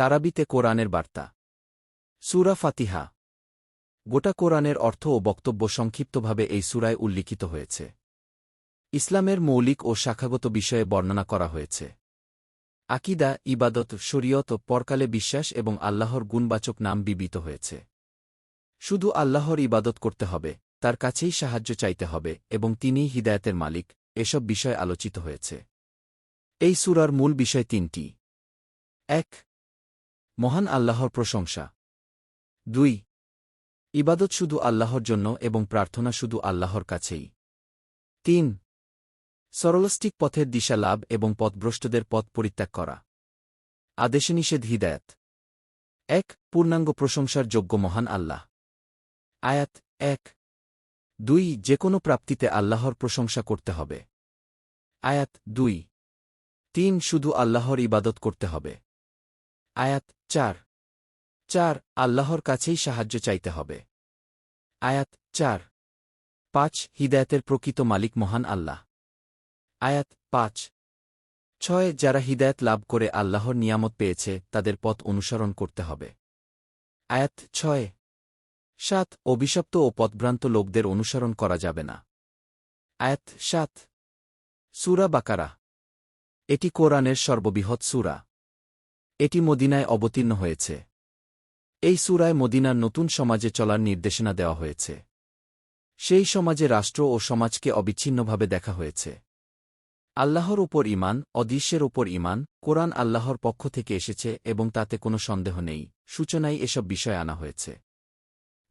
তারাবিতে কোরআনের বার্তা। সুরা ফাতিহা। গোটা কোরআনের অর্থ ও বক্তব্য সংক্ষিপ্তভাবে এই সুরায় উল্লিখিত হয়েছে। ইসলামের মৌলিক ও শাখাগত বিষয়ে বর্ণনা করা হয়েছে। আকিদা, ইবাদত, শরীয়ত, পরকালে বিশ্বাস এবং আল্লাহর গুণবাচক নাম বিবিত হয়েছে। শুধু আল্লাহর ইবাদত করতে হবে, তার কাছেই সাহায্য চাইতে হবে এবং তিনিই হিদায়তের মালিক, এসব বিষয় আলোচিত হয়েছে। এই সুরার মূল বিষয় তিনটি। এক মহান আল্লাহর প্রশংসা। দুই, ইবাদত শুধু আল্লাহর জন্য এবং প্রার্থনা শুধু আল্লাহর কাছেই। তিন, সরলস্টিক পথের দিশা লাভ এবং পথভ্রষ্টদের পথ পরিত্যাগ করা। আদেশে নিষেধ হিদায়ত। এক, পূর্ণাঙ্গ প্রশংসার যোগ্য মহান আল্লাহ। আয়াত এক, দুই যে কোনো প্রাপ্তিতে আল্লাহর প্রশংসা করতে হবে। আয়াত দুই, তিন, শুধু আল্লাহর ইবাদত করতে হবে। আয়াত চার। চার, আল্লাহর কাছেই সাহায্য চাইতে হবে। আয়াত চার। পাঁচ, হিদায়তের প্রকৃত মালিক মহান আল্লাহ। আয়াত পাঁচ। ছয়, যারা হিদায়ত লাভ করে আল্লাহর নিয়ামত পেয়েছে, তাদের পথ অনুসরণ করতে হবে। আয়াত ছয়। সাত, অভিশপ্ত ও পথভ্রান্ত লোকদের অনুসরণ করা যাবে না। আয়াত সাত। সুরা বাকারা। এটি কোরআনের সর্ববৃহৎ সুরা। এটি মদিনায় অবতীর্ণ হয়েছে। এই সুরায় মদিনার নতুন সমাজে চলার নির্দেশনা দেওয়া হয়েছে। সেই সমাজে রাষ্ট্র ও সমাজকে অবিচ্ছিন্নভাবে দেখা হয়েছে। আল্লাহর ওপর ইমান অদৃশ্যের ওপর ইমান কোরআন আল্লাহর পক্ষ থেকে এসেছে এবং তাতে কোনো সন্দেহ নেই, সূচনায় এসব বিষয় আনা হয়েছে।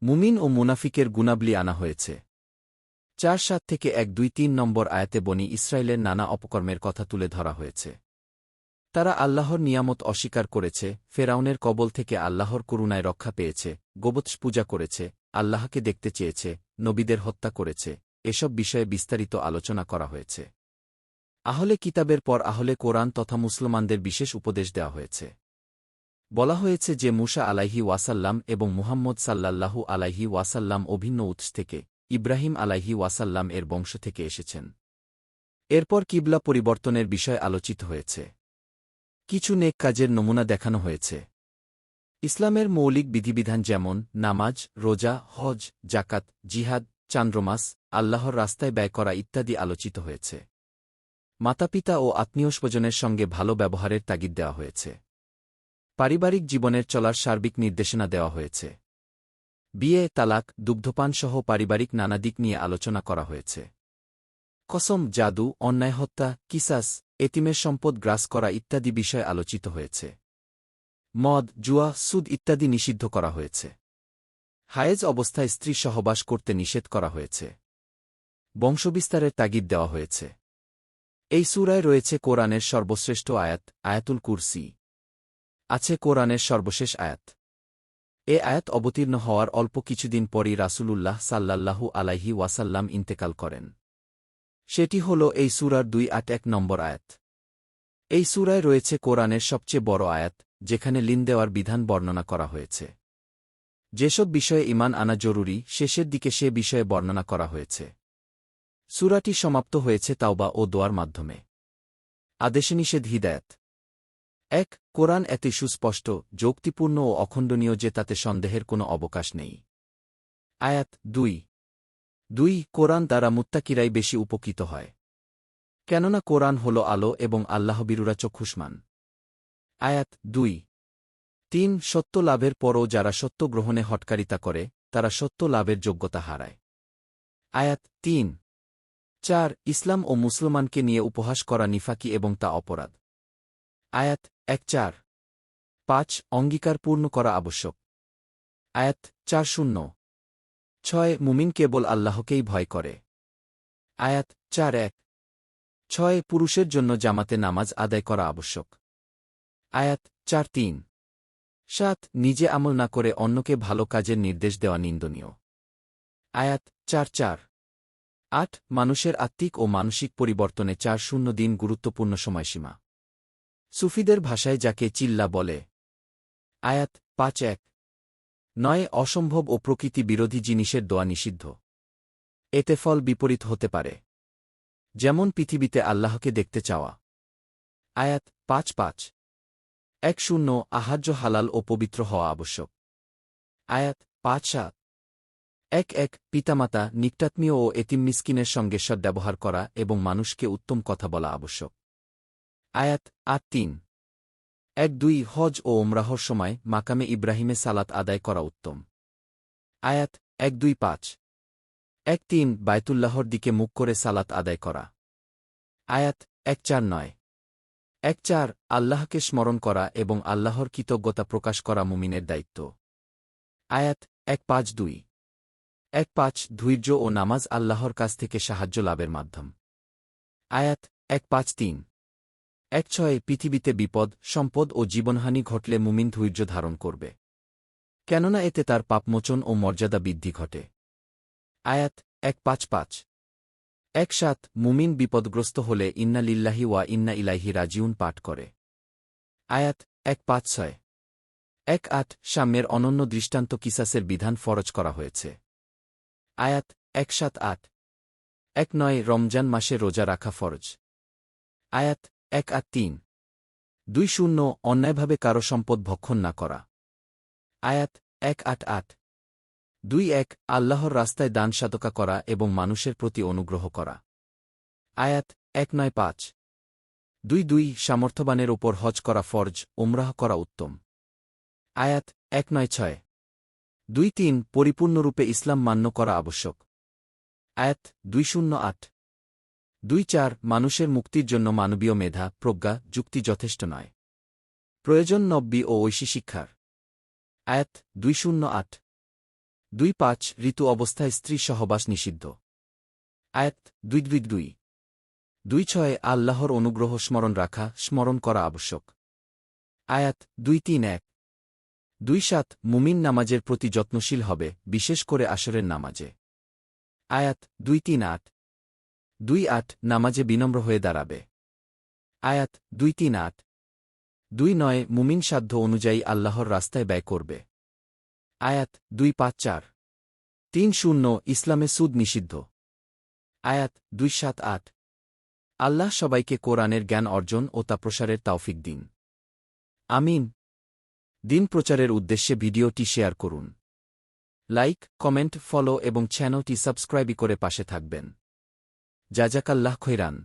মুমিন ও মুনাফিকের গুণাবলি আনা হয়েছে। চার সাত থেকে এক দুই তিন নম্বর আয়াতে বনি ইসরায়েলের নানা অপকর্মের কথা তুলে ধরা হয়েছে। তারা আল্লাহর নিয়ামত অস্বীকার করেছে, ফেরাউনের কবল থেকে আল্লাহর করুণায় রক্ষা পেয়েছে, গোবৎস পূজা করেছে, আল্লাহকে দেখতে চেয়েছে, নবীদের হত্যা করেছে, এসব বিষয়ে বিস্তারিত আলোচনা করা হয়েছে। আহলে কিতাবের পর আহলে কোরআন তথা মুসলমানদের বিশেষ উপদেশ দেওয়া হয়েছে। বলা হয়েছে যে মুসা আলাইহি ওয়াসাল্লাম এবং মুহাম্মদ সাল্লাল্লাহু আলাইহি ওয়াসাল্লাম অভিন্ন উৎস থেকে, ইব্রাহিম আলাইহি ওয়াসাল্লাম এর বংশ থেকে এসেছেন। এরপর কিবলা পরিবর্তনের বিষয় আলোচিত হয়েছে। কিছু নেক কাজের নমুনা দেখানো হয়েছে। ইসলামের মৌলিক বিধিবিধান যেমন, নামাজ, রোজা, হজ জাকাত জিহাদ, চান্দ্রমাস, আল্লাহর রাস্তায় ব্যয় করা ইত্যাদি আলোচিত হয়েছে। মাতাপিতা ও আত্মীয়স্বজনের সঙ্গে ভালো ব্যবহারের তাগিদ দেওয়া হয়েছে। পারিবারিক জীবনের চলার সার্বিক নির্দেশনা দেওয়া হয়েছে। বিয়ে, তালাক, দুগ্ধপান সহ পারিবারিক নানা দিক নিয়ে আলোচনা করা হয়েছে। কসম, জাদু, অন্যায় হত্যা, কিসাস এতিমের সম্পদ গ্রাস করা ইত্যাদি বিষয় আলোচিত হয়েছে। মদ, জুয়া, সুদ ইত্যাদি নিষিদ্ধ করা হয়েছে। হায়েজ অবস্থায় স্ত্রী সহবাস করতে নিষেধ করা হয়েছে। বংশবিস্তারের তাগিদ দেওয়া হয়েছে। এই সুরায় রয়েছে কোরআনের সর্বশ্রেষ্ঠ আয়াত, আয়াতুল কুরসি। আছে কোরআনের সর্বশেষ আয়াত। এ আয়াত অবতীর্ণ হওয়ার অল্প কিছুদিন পরই রাসূলুল্লাহ সাল্লাল্লাহু আলাইহি ওয়াসাল্লাম ইন্তেকাল করেন। সেটি হল এই সুরার দুই আট এক নম্বর আয়াত। এই সুরায় রয়েছে কোরআনের সবচেয়ে বড় আয়াত, যেখানে লিন দেওয়ার বিধান বর্ণনা করা হয়েছে। যেসব বিষয়ে ইমান আনা জরুরি, শেষের দিকে সে বিষয়ে বর্ণনা করা হয়েছে। সুরাটি সমাপ্ত হয়েছে তাওবা ও দোয়ার মাধ্যমে। আদেশে নিষেধ হিদায়ত। এক, কোরআন এতই সুস্পষ্ট, যৌক্তিপূর্ণ ও অখণ্ডনীয় যে তাতে সন্দেহের কোনো অবকাশ নেই। আয়াত দুই দুই, কোরআন দ্বারা মুত্তাকিরাই বেশি উপকৃত হয়। কেননা কোরআন হল আলো এবং আল্লাহবিরুরা চক্ষুষ্মান। আয়াত দুই। তিন, সত্য লাভের পরও যারা সত্য গ্রহণে হটকারিতা করে, তারা সত্য লাভের যোগ্যতা হারায়। আয়াত তিন। চার, ইসলাম ও মুসলমানকে নিয়ে উপহাস করা নিফাকি এবং তা অপরাধ। আয়াত এক চার। পাঁচ অঙ্গীকার পূর্ণ করা আবশ্যক। আয়াত চার শূন্য। ছয়, মুমিন কেবল আল্লাহকেই ভয় করে। আয়াত চার, এক। ছয়, পুরুষের জন্য জামাতে নামাজ আদায় করা আবশ্যক। আয়াত চার, তিন। সাত, নিজে আমল না করে অন্যকে ভালো কাজের নির্দেশ দেওয়া নিন্দনীয়। আয়াত চার চার। আট, মানুষের আত্মিক ও মানসিক পরিবর্তনে চার, শূন্য দিন গুরুত্বপূর্ণ সময়সীমা। সুফিদের ভাষায় যাকে চিল্লা বলে। আয়াত পাঁচ, এক। নয়, অসম্ভব ও প্রকৃতি বিরোধী জিনিসের দোয়া নিষিদ্ধ। এতে ফল বিপরীত হতে পারে। যেমন পৃথিবীতে আল্লাহকে দেখতে চাওয়া। আয়াত পাঁচ পাঁচ। এক শূন্য, আহার্য হালাল ও পবিত্র হওয়া আবশ্যক। আয়াত পাঁচ সাত। এক এক, পিতামাতা, নিকটাত্মীয় ও এতিম মিসকিনের সঙ্গে সদ্ব্যবহার করা এবং মানুষকে উত্তম কথা বলা আবশ্যক। আয়াত আট তিন। এক দুই হজ ও ওমরাহর সময় মাকামে ইব্রাহিমে সালাত আদায় করা উত্তম। আয়াত, এক দুই পাঁচ। এক তিন বায়তুল্লাহর দিকে মুখ করে সালাত আদায় করা। আয়াত, এক চার নয়। এক চার, আল্লাহকে স্মরণ করা এবং আল্লাহর কৃতজ্ঞতা প্রকাশ করা মুমিনের দায়িত্ব। আয়াত, এক পাঁচ দুই। এক পাঁচ ধৈর্য ও নামাজ আল্লাহর কাছ থেকে সাহায্য লাভের মাধ্যম। আয়াত, এক পাঁচ তিন। এক ছয় পৃথিবীতে বিপদ, সম্পদ ও জীবনহানি ঘটলে মুমিন ধৈর্য ধারণ করবে। কেননা এতে তার পাপমোচন ও মর্যাদা বৃদ্ধি ঘটে। আয়াত এক পাঁচ পাঁচ। এক সাত, মুমিন বিপদগ্রস্ত হলে ইন্না লিল্লাহি ওয়া ইন্না ইলাহি রাজিউন পাঠ করে। আয়াত এক পাঁচ ছয়। এক আট, সাম্যের অনন্য দৃষ্টান্ত কিসাসের বিধান ফরজ করা হয়েছে। আয়াত এক সাত আট। এক নয়, রমজান মাসে রোজা রাখা ফরজ। আয়াত এক আট তিন। দুই শূন্য অন্যায়ভাবে কারও সম্পদ ভক্ষণ না করা। আয়াত এক আট আট। দুই এক আল্লাহর রাস্তায় দান সাদকা করা এবং মানুষের প্রতি অনুগ্রহ করা। আয়াত এক নয় পাঁচ। দুই দুই সামর্থ্যবানের ওপর হজ করা ফরজ ওমরাহ করা উত্তম। আয়াত এক নয় ছয়। দুই তিন পরিপূর্ণরূপে ইসলাম মান্য করা আবশ্যক। আয়াত দুই শূন্য আট। দুই চার, মানুষের মুক্তির জন্য মানবীয় মেধা, প্রজ্ঞা, যুক্তি যথেষ্ট নয়। প্রয়োজন নব্বী ও ঐশী শিক্ষার। আয়াত দুই শূন্য আট। দুই পাঁচ, ঋতু অবস্থায় স্ত্রী সহবাস নিষিদ্ধ। আয়াত দুই দুই দুই। দুই ছয়, আল্লাহর অনুগ্রহ স্মরণ রাখা, স্মরণ করা আবশ্যক। আয়াত দুই তিন এক। দুই সাত, মুমিন নামাজের প্রতি যত্নশীল হবে, বিশেষ করে আসরের নামাজে। আয়াত দুই তিন আট। দুই আট নামাজে বিনম্র হয়ে দাঁড়াবে। আয়াত দুই তিন আট। দুই নয় মুমিন সাধ্য অনুযায়ী আল্লাহর রাস্তায় ব্যয় করবে। আয়াত দুই পাঁচ চার। তিন শূন্য ইসলামে সুদ নিষিদ্ধ। আয়াত দুই সাত আট। আল্লাহ সবাইকে কোরআনের জ্ঞান অর্জন ও তা প্রসারের তাওফিক দিন। আমিন। দিন প্রচারের উদ্দেশ্যে ভিডিওটি শেয়ার করুন। লাইক, কমেন্ট, ফলো এবং চ্যানেলটি সাবস্ক্রাইবই করে পাশে থাকবেন। জাজাকাল্লাহ খৈরান